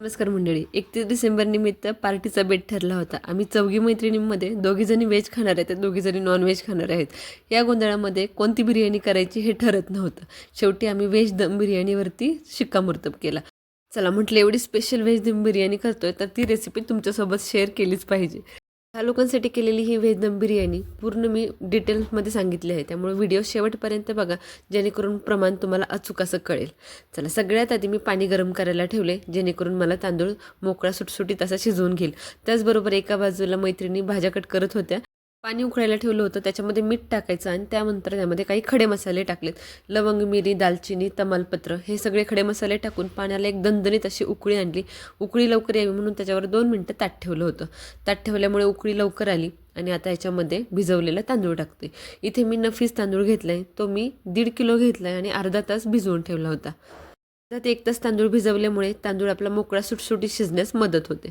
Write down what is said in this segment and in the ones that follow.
नमस्कार मंडळी एकतीस डिसेंबर निमित्त पार्टीचा बेट ठरला होता. आम्ही चौघी मैत्रिणींमध्ये दोघीजणी व्हेज खाणार आहेत तर दोघीजणी नॉनव्हेज खाणार आहेत. या गोंधळामध्ये कोणती बिर्याणी करायची हे ठरत नव्हतं. शेवटी आम्ही व्हेज दम बिर्याणीवरती शिक्कामोर्तब केला. चला म्हटलं एवढी स्पेशल व्हेज दम बिर्याणी करतोय तर ती रेसिपी तुमच्यासोबत शेअर केलीच पाहिजे. ह्या लोकांसाठी केलेली ही व्हेज दम बिर्याणी पूर्ण मी डिटेल्समध्ये सांगितली आहे. त्यामुळे व्हिडिओ शेवटपर्यंत बघा जेणेकरून प्रमाण तुम्हाला अचूक असं कळेल. चला सगळ्यात आधी मी पाणी गरम करायला ठेवले जेणेकरून मला तांदूळ मोकळा सुटसुटीत असा शिजवून घेईल. त्याचबरोबर एका बाजूला मैत्रिणी भाज्या कट करत होत्या. पाणी उकळायला ठेवलं होतं त्याच्यामध्ये मीठ टाकायचं आणि त्यानंतर त्यामध्ये काही खडे मसाले टाकलेत. लवंग मिरी दालचिनी तमालपत्र हे सगळे खडे मसाले टाकून पाण्याला एक दणदणीत अशी उकळी आणली. उकळी लवकर यावी म्हणून त्याच्यावर दोन मिनटं ताट ठेवलं होतं. ताट ठेवल्यामुळे उकळी लवकर आली आणि आता याच्यामध्ये भिजवलेला तांदूळ टाकते इथे मी नफीस तांदूळ घेतला आहे तो मी दीड किलो घेतला आहे आणि अर्धा तास भिजवून ठेवला होता. त्यात एक तास तांदूळ भिजवल्यामुळे तांदूळ आपला मोकळा सुटसुटीत शिजण्यास मदत होते.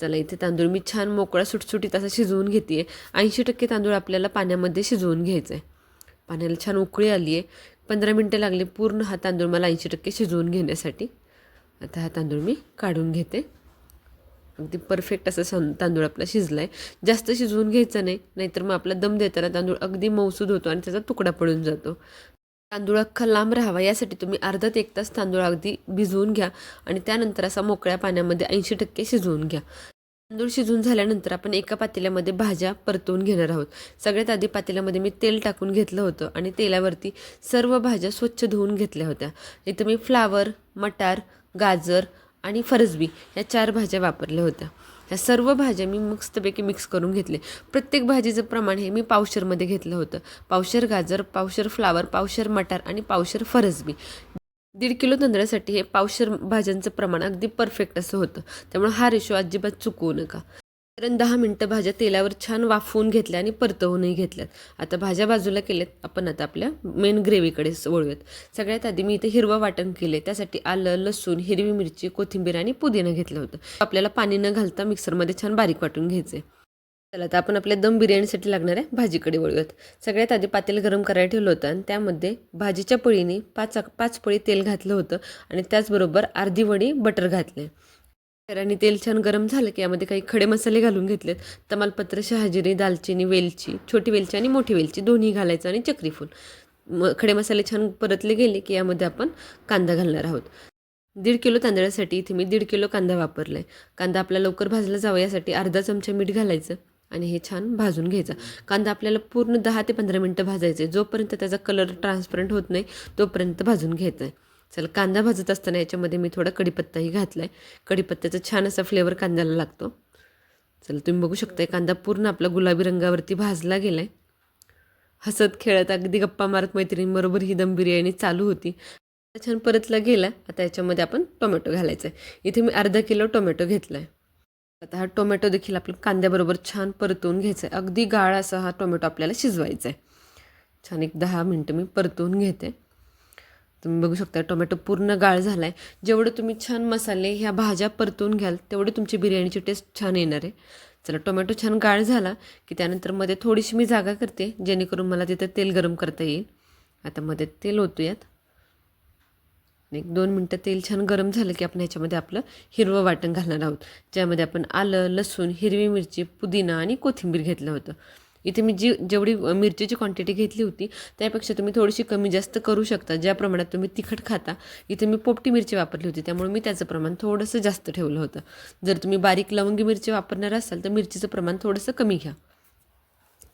चला इथे तांदूळ मी छान मोकळा सुटसुटीत असा शिजवून घेते ऐंशी टक्के तांदूळ आपल्याला पाण्यामध्ये शिजवून घ्यायचं आहे पाण्याला छान उकळी आली आहे पंधरा मिनटं लागले पूर्ण हा तांदूळ मला ऐंशी टक्के शिजवून घेण्यासाठी. आता हा तांदूळ मी काढून घेते. अगदी परफेक्ट असं सं तांदूळ आपला शिजला आहे जास्त शिजवून घ्यायचं नाही नाहीतर मग आपला दम देताना तांदूळ अगदी मौसूद होतो आणि त्याचा तुकडा पडून जातो. तांदूळ अख्खा लांब राहावा. यासाठी तुम्ही अर्धा ते एक तास तांदूळ अगदी भिजवून घ्या आणि त्यानंतर असा मोकळ्या पाण्यामध्ये ऐंशी टक्के शिजवून घ्या. तांदूळ शिजवून झाल्यानंतर आपण एका पातेल्यामध्ये भाज्या परतवून घेणार आहोत. सगळ्यात आधी पातेल्यामध्ये मी तेल टाकून घेतलं होतं आणि तेलावरती सर्व भाज्या स्वच्छ धुवून घेतल्या होत्या. इथं मी फ्लावर मटार गाजर आणि फरसबी या चार भाज्या वापरल्या होत्या. ह्या सर्व भाज्या मी मस्तपैकी मिक्स करून घेतले. प्रत्येक भाजीचं प्रमाण हे मी पावशरमध्ये घेतलं होतं. पावशर गाजर पावशर फ्लावर पावशर मटार आणि पावशर फरसबी. दीड किलो तांदळासाठी हे पावशर भाज्यांचं प्रमाण अगदी परफेक्ट असं होतं. त्यामुळे हा रेशो अजिबात चुकवू नका. कारण दहा मिनटं भाज्या तेलावर छान वाफवून घेतल्या आणि परतवूनही घेतल्यात. आता भाज्या बाजूला केल्यात. आपण आता आपल्या मेन ग्रेव्हीकडे वळूयात. सगळ्यात आधी मी इथे हिरवं वाटण केले त्यासाठी आलं लसूण हिरवी मिरची कोथिंबीर आणि पुदिना घेतलं होतं. आपल्याला पाणी न घालता मिक्सरमध्ये छान बारीक वाटून घ्यायचे चला आता आपण आपल्या दम बिर्याणीसाठी लागणाऱ्या भाजीकडे वळूयात. सगळ्यात आधी पातेल गरम करायला ठेवलं होतं आणि त्यामध्ये भाजीच्या पळीने पाच पाच पळी तेल घातलं होतं आणि त्याचबरोबर अर्धी वडी बटर घातले आणि तेल छान गरम झालं की यामध्ये काही खडे मसाले घालून घेतलेत. तमालपत्र शहाजिरी दालचिनी वेलची छोटी वेलची आणि मोठी वेलची दोन्ही घालायचं आणि चक्रीफूल म खडे मसाले छान परतले गेले की यामध्ये आपण कांदा घालणार आहोत. दीड किलो तांदळासाठी इथे मी दीड किलो कांदा वापरला आहे कांदा आपला लवकर भाजला जावा यासाठी अर्धा चमचा मीठ घालायचं आणि हे छान भाजून घ्यायचा. कांदा आपल्याला पूर्ण दहा ते पंधरा मिनटं भाजायचे जोपर्यंत त्याचा कलर ट्रान्सपरंट होत नाही तोपर्यंत भाजून घ्यायचा आहे चला कांदा भाजत असताना याच्यामध्ये मी थोडा कढीपत्ताही घातला आहे कढीपत्त्याचा छान असा फ्लेवर कांद्याला लागतो. चला तुम्ही बघू शकताय कांदा पूर्ण आपला गुलाबी रंगावरती भाजला गेला आहे हसत खेळत अगदी गप्पा मारत मैत्रिणींबरोबर ही दम बिर्याणी चालू होती. छान परतला गेला. आता याच्यामध्ये आपण टोमॅटो घालायचा आहे इथे मी अर्धा किलो टोमॅटो घेतला आहे आता हा टोमॅटो देखील आपल्या कांद्याबरोबर छान परतवून घ्यायचा आहे अगदी गाळ असा हा टोमॅटो आपल्याला शिजवायचा आहे छान एक दहा मिनटं मी परतवून घेते. तुम्ही बघू शकता टोमॅटो पूर्ण गाळ झाला आहे जेवढं तुम्ही छान मसाले ह्या भाज्या परतून घ्याल तेवढी तुमची बिर्याणीची टेस्ट छान येणार आहे. चला टोमॅटो छान गाळ झाला की त्यानंतरमध्ये थोडीशी मी जागा करते जेणेकरून मला तिथं तेल गरम करता येईल. आता मध्ये तेल होतो यात एक दोन मिनटं तेल छान गरम झालं की आपण ह्याच्यामध्ये आपलं हिरवं वाटण घालणार आहोत. ज्यामध्ये आपण आलं लसूण हिरवी मिरची पुदिना आणि कोथिंबीर घेतलं होतं. इथे मी जी जेवढी मिरचीची क्वांटिटी घेतली होती त्यापेक्षा तुम्ही थोडीशी कमी जास्त करू शकता. ज्या प्रमाणात तुम्ही तिखट खाता इथे मी पोपटी मिरची वापरली होती. त्यामुळे मी त्याचं प्रमाण थोडंसं जास्त ठेवलं होतं. जर तुम्ही बारीक लवंगी मिरची वापरणार असाल तर मिरचीचं प्रमाण थोडंसं कमी घ्या.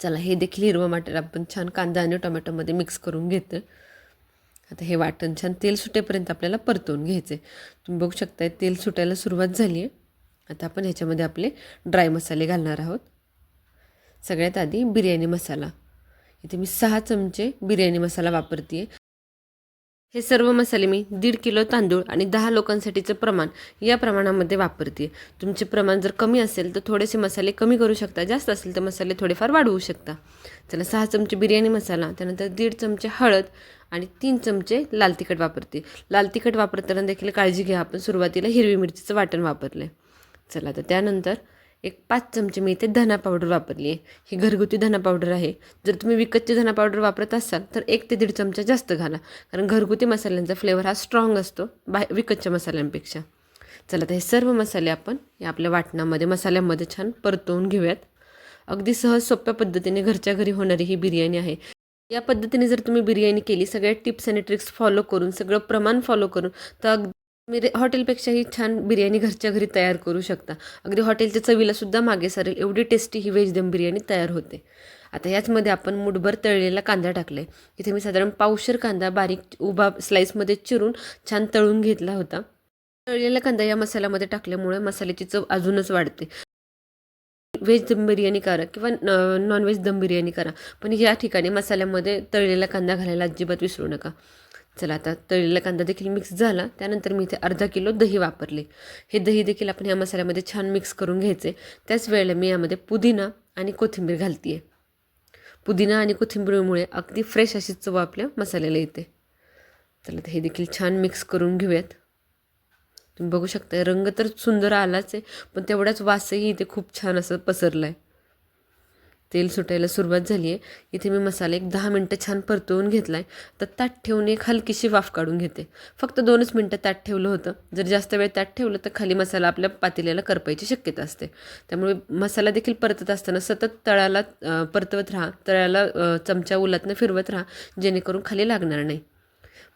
चला हे देखील हिरवं मटर आपण छान कांदा आणि टोमॅटोमध्ये मिक्स करून घेतं आता हे वाटण छान तेल सुटेपर्यंत आपल्याला परतवून घ्यायचं आहे तुम्ही बघू शकताय तेल सुटायला सुरुवात झाली आहे आता आपण ह्याच्यामध्ये आपले ड्राय मसाले घालणार आहोत. सगळ्यात आधी बिर्याणी मसाला. इथे मी सहा चमचे बिर्याणी मसाला वापरते हे सर्व मसाले मी दीड किलो तांदूळ आणि दहा लोकांसाठीचं प्रमाण या प्रमाणामध्ये वापरते तुमचे प्रमाण जर कमी असेल तर थोडेसे मसाले कमी करू शकता. जास्त असेल तर मसाले थोडेफार वाढवू शकता. चला सहा चमचे बिर्याणी मसाला त्यानंतर दीड चमचे हळद आणि तीन चमचे लाल तिखट वापरते लाल तिखट वापरताना देखील काळजी घ्या. आपण सुरुवातीला हिरवी मिरचीचं वाटण वापरलं आहे चला तर त्यानंतर एक पाच चमचे मी इथे धना पावडर वापरली आहे. ही घरगुती धना पावडर आहे. जर तुम्ही विकतची धना पावडर वापरत असाल तर एक ते दीड चमचा जास्त घाला. कारण घरगुती मसाल्यांचा फ्लेवर हा स्ट्रॉंग असतो बा विकतच्या मसाल्यांपेक्षा. चला तर हे सर्व मसाले आपण या आपल्या वाटणामध्ये मसाल्यामध्ये छान परतवून घेऊयात. अगदी सहज सोप्या पद्धतीने घरच्या घरी होणारी ही बिर्याणी आहे. या पद्धतीने जर तुम्ही बिर्याणी केली सगळ्या टिप्स आणि ट्रिक्स फॉलो करून सगळं प्रमाण फॉलो करून तर अगदी मी रे- हॉटेलपेक्षाही छान बिर्याणी घरच्या घरी तयार करू शकता. अगदी हॉटेलच्या चवीला सुद्धा मागे सरेल एवढी टेस्टी ही व्हेज दम बिर्याणी तयार होते. आता याचमध्ये आपण मुठभर तळलेला कांदा टाकला आहे इथे मी साधारण पावशर कांदा बारीक उभा स्लाईसमध्ये चिरून छान तळून घेतला होता. तळलेला कांदा या मसाल्यामध्ये टाकल्यामुळे मसाल्याची चव अजूनच वाढते. व्हेज दम बिर्याणी करा किंवा नॉनव्हेज दम बिर्याणी करा. पण या ठिकाणी मसाल्यामध्ये तळलेला कांदा घालायला अजिबात विसरू नका. चला आता तळलेला कांदा देखील मिक्स झाला. त्यानंतर मी इथे अर्धा किलो दही वापरले. हे दही देखील आपण या मसाल्यामध्ये छान मिक्स करून घ्यायचे. त्याच वेळेला मी यामध्ये पुदिना आणि कोथिंबीर घालते आहे पुदिना आणि कोथिंबीरमुळे अगदी फ्रेश अशी चव आपल्या मसाल्याला येते. चला तर हे देखील छान मिक्स करून घेऊयात. तुम्ही बघू शकता रंग तर सुंदर आलाच आहे पण तेवढाच वासही इथे खूप छान असं पसरला आहे तेल सुटायला सुरुवात झाली आहे इथे मी मसाला एक दहा मिनटं छान परतवून घेतला आहे तर ताट ठेवून एक हलकीशी वाफ काढून घेते. फक्त दोनच मिनटं ताट ठेवलं होतं. जर जास्त वेळ ताट ठेवलं तर खाली मसाला आपल्या पातेल्याला करपायची शक्यता असते. त्यामुळे मसाला देखील परतत असताना सतत तळाला परतवत राहा. तळाला चमचा उलातनं फिरवत राहा. जेणेकरून खाली लागणार नाही.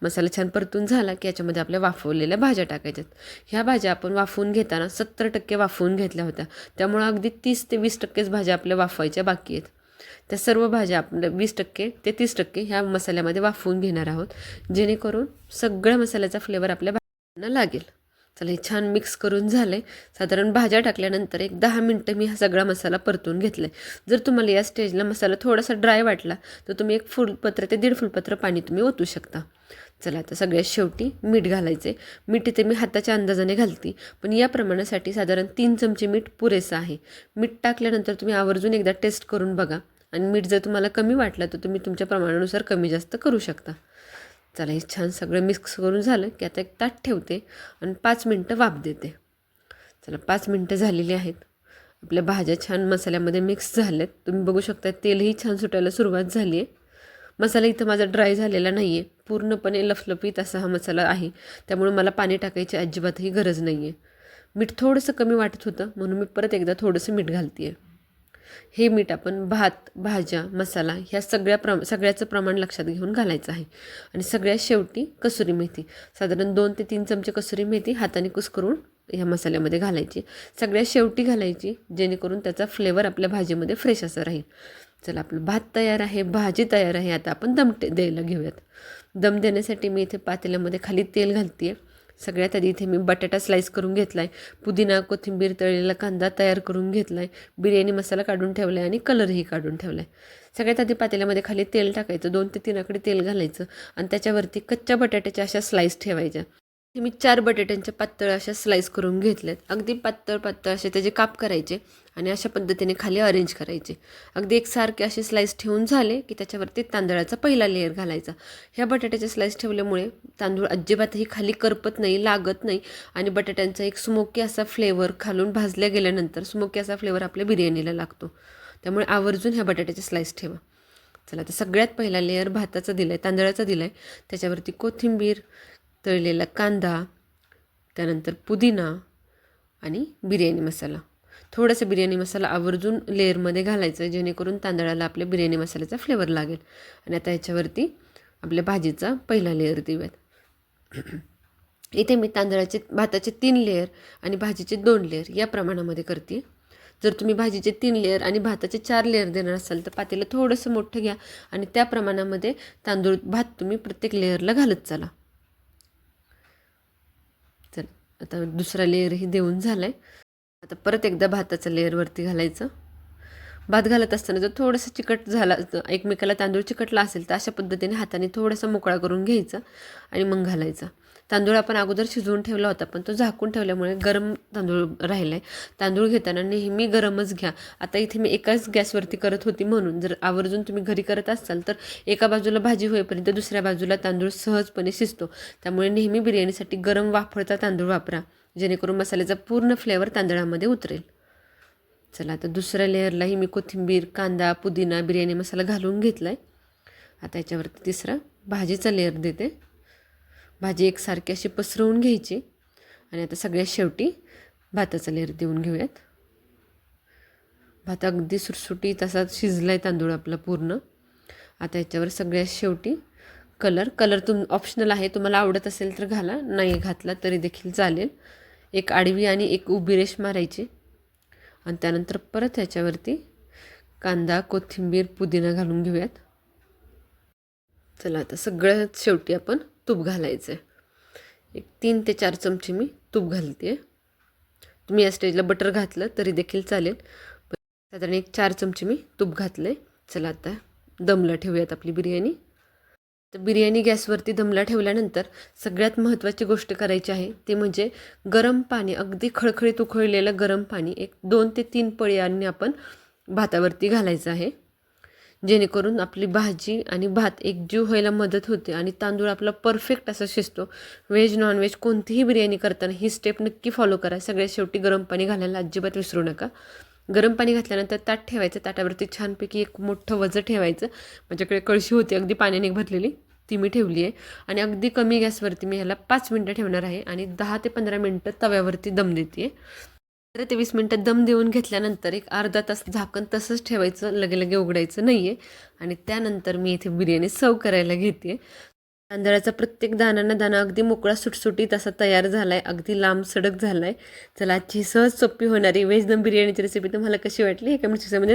मसाला छान परतून झाला की याच्यामध्ये आपल्या वाफवलेल्या भाज्या टाकायच्यात. ह्या भाज्या आपण वाफवून घेताना सत्तर टक्के वाफवून घेतल्या होत्या. त्यामुळं अगदी तीस ते वीस टक्केच भाज्या आपल्या वाफवायच्या बाकी आहेत. त्या सर्व भाज्या आपल्या वीस टक्के ते तीस टक्के ह्या मसाल्यामध्ये वाफवून घेणार आहोत. जेणेकरून सगळ्या मसाल्याचा फ्लेवर आपल्या भाज्यांना लागेल. चला हे छान मिक्स करून झालं आहे साधारण भाज्या टाकल्यानंतर एक दहा मिनटं मी हा सगळा मसाला परतून घेतला आहे जर तुम्हाला या स्टेजला मसाला थोडासा ड्राय वाटला तर तुम्ही एक फुलपत्र ते दीड फुलपत्र पाणी तुम्ही ओतू शकता. चला आता सगळ्यात शेवटी मीठ घालायचे मीठ इथे मी हाताच्या अंदाजाने घालते. पण या प्रमाणासाठी साधारण तीन चमचे मीठ पुरेसं आहे. मीठ टाकल्यानंतर तुम्ही आवर्जून एकदा टेस्ट करून बघा. आणि मीठ जर तुम्हाला कमी वाटलं तर तुम्ही तुमच्या प्रमाणानुसार कमी जास्त करू शकता. चला हे छान सगळं मिक्स करून झालं की आता एक ताट ठेवते आणि पाच मिनटं वाफ देते. चला पाच मिनटं झालेली आहेत. आपल्या भाज्या छान मसाल्यामध्ये मिक्स झाल्यात. तुम्ही बघू शकता तेलही छान सुटायला सुरुवात झाली आहे मसाला इथं माझा ड्राय झालेला नाही आहे पूर्णपणे लफलफीत असा हा मसाला आहे. त्यामुळे मला पाणी टाकायची अजिबातही गरज नाही आहे मीठ थोडंसं कमी वाटत होतं म्हणून मी परत एकदा थोडंसं मीठ घालते आहे हे मीठ आपण भात भाज्या मसाला ह्या सगळ्या प्र सगळ्याचं प्रमाण लक्षात घेऊन घालायचं आहे. आणि सगळ्यात शेवटी कसुरी मेथी. साधारण दोन ते तीन चमचे कसुरी मेथी हाताने कुस्करून ह्या मसाल्यामध्ये घालायची. सगळ्यात शेवटी घालायची जेणेकरून त्याचा फ्लेवर आपल्या भाजीमध्ये फ्रेश असं राहील. चला आपलं भात तयार आहे भाजी तयार आहे आता आपण दम द्यायला घेऊयात. दम देण्यासाठी मी इथे पातेल्यामध्ये खाली तेल घालते आहे सगळ्यात आधी इथे मी बटाटा स्लाईस करून घेतला आहे पुदिना कोथिंबीर तळलेला कांदा तयार करून घेतला आहे बिर्याणी मसाला काढून ठेवला आहे आणि कलरही काढून ठेवला आहे सगळ्यात आधी पातेल्यामध्ये खाली तेल टाकायचं. दोन ते तीनकडे तेल घालायचं आणि त्याच्यावरती कच्च्या बटाट्याच्या अशा स्लाईस ठेवायच्या. ते मी चार बटाट्यांच्या पातळ अशा स्लाईस करून घेतल्यात. अगदी पातळ पातळ असे त्याचे काप करायचे आणि अशा पद्धतीने खाली अरेंज करायचे. अगदी एकसारखे असे स्लाईस ठेवून झाले की त्याच्यावरती तांदळाचा पहिला लेअर घालायचा. ह्या बटाट्याचे स्लाईस ठेवल्यामुळे तांदूळ अजिबातही खाली करपत नाही लागत नाही आणि बटाट्यांचा एक स्मोकी असा फ्लेवर खालून भाजल्या गेल्यानंतर स्मोकी असा फ्लेवर आपल्या बिर्याणीला लागतो. त्यामुळे आवर्जून ह्या बटाट्याचे स्लाईस ठेवा. चला आता सगळ्यात पहिला लेअर भाताचा दिला आहे तांदळाचा दिला आहे त्याच्यावरती कोथिंबीर तळलेला कांदा त्यानंतर पुदिना आणि बिर्याणी मसाला. थोडासा बिर्याणी मसाला आवर्जून लेअरमध्ये घालायचं जेणेकरून तांदळाला आपल्या बिर्याणी मसाल्याचा फ्लेवर लागेल. आणि आता ह्याच्यावरती आपल्या भाजीचा पहिला लेअर देऊयात. इथे मी तांदळाचे भाताचे तीन लेअर आणि भाजीचे दोन लेअर या प्रमाणामध्ये करते. जर तुम्ही भाजीचे तीन लेअर आणि भाताचे चार लेअर देणार असाल तर पातेलं थोडंसं मोठं घ्या आणि त्या प्रमाणामध्ये तांदूळ भात तुम्ही प्रत्येक लेअरला घालत चाला चल आता दुसरा लेअरही देऊन झाला आहे आता परत एकदा भाताचं लेअरवरती घालायचं. भात घालत असताना जर थोडंसं चिकट झाला एकमेकाला तांदूळ चिकटला असेल तर अशा पद्धतीने हाताने थोडासा मोकळा करून घ्यायचा आणि मग घालायचा. तांदूळ आपण अगोदर शिजवून ठेवला होता पण तो झाकून ठेवल्यामुळे गरम तांदूळ राहिला आहे तांदूळ घेताना नेहमी गरमच घ्या. आता इथे मी एकाच गॅसवरती करत होती म्हणून. जर आवर्जून तुम्ही घरी करत असाल तर एका बाजूला भाजी होईपर्यंत दुसऱ्या बाजूला तांदूळ सहजपणे शिजतो. त्यामुळे नेहमी बिर्याणीसाठी गरम वाफळता तांदूळ वापरा जेणेकरून मसाल्याचा पूर्ण फ्लेवर तांदळामध्ये उतरेल. चला आता दुसऱ्या लेअरलाही मी कोथिंबीर कांदा पुदिना बिर्याणी मसाला घालून घेतला आहे आता याच्यावरती तिसरा भाजीचा लेअर देते. भाजी एकसारखी अशी पसरवून घ्यायची आणि आता सगळ्यात शेवटी भाताचा लेअर देऊन घेऊयात. भात अगदी सुटसुटी असा शिजला आहे तांदूळ आपला पूर्ण. आता याच्यावर सगळ्यात शेवटी कलर कलर तुम ऑप्शनल आहे तुम्हाला आवडत असेल तर घाला नाही घातला तरी देखील चालेल. एक आडवी आणि एक उभी रेष मारायची. आणि त्यानंतर परत ह्याच्यावरती कांदा कोथिंबीर पुदिना घालून घेऊयात. चला आता सगळ्यात शेवटी आपण तूप घालायचं आहे एक तीन ते चार चमचे मी तूप घालते आहे तुम्ही या स्टेजला बटर घातलं तरी देखील चालेल पण साधारण एक चार चमचे मी तूप घातलं आहे चला आता दमला ठेवूयात आपली बिर्याणी. तर बिर्याणी गॅसवरती दमला ठेवल्यानंतर सगळ्यात महत्त्वाची गोष्ट करायची आहे ती म्हणजे गरम पाणी अगदी खळखळीत उखळलेलं गरम पाणी एक दोन ते तीन पळ्यांनी आपण भातावरती घालायचं आहे. जेणेकरून आपली भाजी आणि भात एकजीव व्हायला मदत होते आणि तांदूळ आपला परफेक्ट असा शिजतो. व्हेज नॉनव्हेज कोणतीही बिर्याणी करताना ही स्टेप नक्की फॉलो करा. सगळ्यात शेवटी गरम पाणी घालायला अजिबात विसरू नका. गरम पाणी घातल्यानंतर ताट ठेवायचं. ताटावरती छानपैकी एक मोठं वजं ठेवायचं. माझ्याकडे कळशी होती. अगदी पाण्याने भरलेली. ती मी ठेवली आहे आणि अगदी कमी गॅसवरती मी ह्याला पाच मिनटं ठेवणार आहे. आणि दहा ते पंधरा मिनटं तव्यावरती दम देते पंधरा ते वीस मिनटं दम देऊन घेतल्यानंतर एक अर्धा तास झाकण तसंच ठेवायचं. लगे लगे उघडायचं नाही आहे आणि त्यानंतर मी इथे बिर्याणी सर्व करायला घेते तांदळाचा प्रत्येक दाना दाणा अगदी मोकळा सुटसुटीत असा तयार झाला आहे अगदी लांब सडक झाला आहे चला आजची सहज सोपी होणारी व्हेज दम बिर्याणीची रेसिपी तुम्हाला कशी वाटली हे कमेंट सेक्शनमध्ये